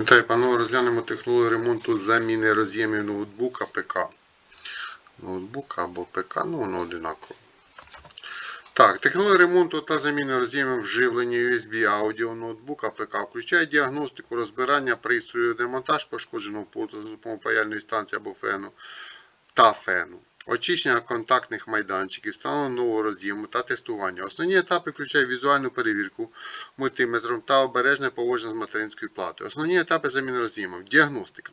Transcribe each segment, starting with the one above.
Вітаю, панове, розглянемо технологію ремонту заміни роз'ємів ноутбука ПК. Ноутбука або ПК, ну воно одинаково. Так, технологія ремонту та заміни роз'ємів вживлення USB аудіо ноутбука ПК включає діагностику розбирання пристрою, демонтаж пошкодженого порту за допомогою паяльної станції або фену та фену. Очищення контактних майданчиків, встановлення нового роз'єму та тестування. Основні етапи включають візуальну перевірку мультиметром та обережне поводження з материнською платою. Основні етапи заміни роз'ємів. Діагностика.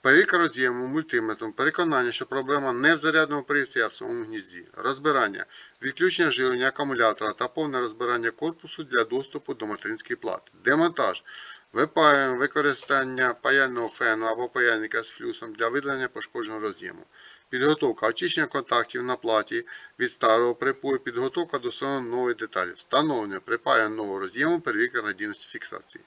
Перевірка роз'єму мультиметром, переконання, що проблема не в зарядному пристрої, а в самому гнізді. Розбирання, відключення живлення акумулятора та повне розбирання корпусу для доступу до материнської плати. Демонтаж. Випаюємо використання паяльного фену або паяльника з флюсом для видалення пошкодженого роз'єму. Підготовка очищення контактів на платі від старого припою, підготовка до встановлення нової деталі, встановлення припаю нового роз'єму, перевірка надійності фіксації.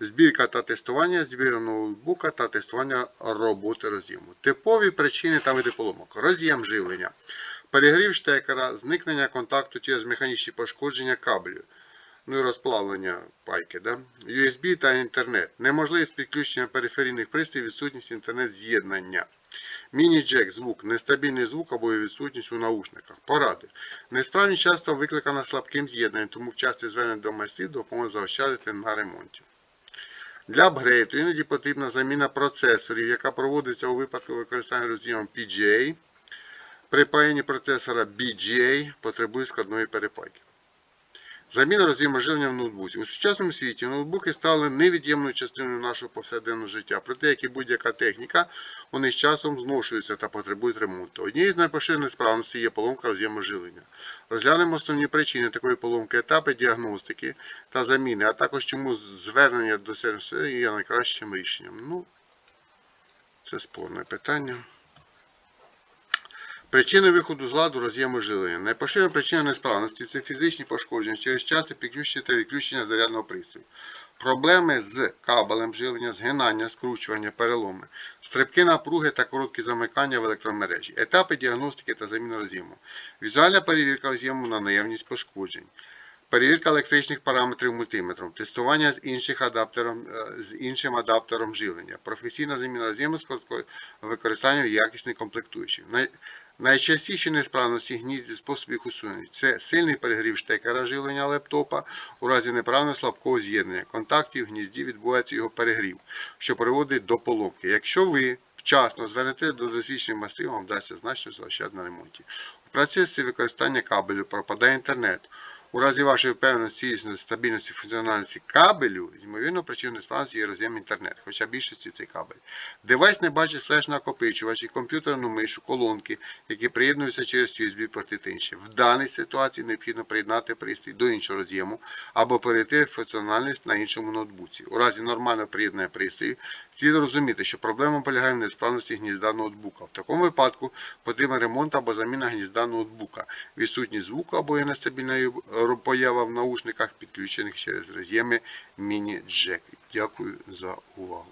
Збірка та тестування збірка ноутбука та тестування роботи роз'єму. Типові причини та види поломок. Роз'єм живлення. Перегрів штекера, зникнення контакту через механічні пошкодження кабелю. Ну і розплавлення пайки. Да? USB та інтернет. Неможливість підключення периферійних пристроїв, відсутність інтернет-з'єднання. Міні-джек звук, нестабільний звук або відсутність у наушниках. Поради. Несправність часто викликана слабким з'єднанням, тому вчасне звернення до майстрів допоможе заощадити на ремонті. Для апгрейду іноді потрібна заміна процесорів, яка проводиться у випадку використання роз'ємом PGA. При паянні процесора BGA потребує складної перепайки. Заміна роз'єму в ноутбуці. У сучасному світі ноутбуки стали невід'ємною частиною нашого повсякденного життя. Проте, як і будь-яка техніка, вони з часом зношуються та потребують ремонту. Однією з найпоширених справностей є поломка роз'єможивлення. Розглянемо основні причини такої поломки, етапи діагностики та заміни, а також чому звернення до сервісу є найкращим рішенням. Ну, це спорне питання. Причини виходу з ладу роз'єму живлення. Найпоширена причина несправності це фізичні пошкодження через час підключення та відключення зарядного пристрою. Проблеми з кабелем живлення, згинання, скручування, переломи, стрибки напруги та короткі замикання в електромережі, етапи діагностики та заміни роз'єму, візуальна перевірка роз'єму на наявність пошкоджень. Перевірка електричних параметрів мультиметром, тестування з, інших адаптером, е, з іншим адаптером живлення, професійна заміна роз'єму з використанням якісних комплектуючих. Най- Найчастіші несправності гнізді способів усунення це сильний перегрів штекера живлення лептопа у разі неправильно слабкого з'єднання. Контактів в гнізді відбувається його перегрів, що приводить до поломки. Якщо ви вчасно звернете до досвідчених майстрів, вам вдасться значно заощадити на ремонті. У процесі використання кабелю пропадає інтернет. У разі вашої впевненості, цілісності, стабільності, функціональності кабелю, ймовірно, причиною несправності є роз'єм інтернет, хоча більшості цей кабель. Девайс не бачить флеш-накопичувачі, комп'ютерну мишу, колонки, які приєднуються через USB-порти та інше. В даній ситуації необхідно приєднати пристрій до іншого роз'єму або перейти функціональність на іншому ноутбуці. У разі нормального приєднання пристрою слід розуміти, що проблема полягає в несправності гнізда ноутбука. В такому випадку потрібен ремонт або заміна гнізда ноутбука, відсутність звуку або є нестабільна поява в наушниках, підключених через роз'єми міні-джек. Дякую за увагу.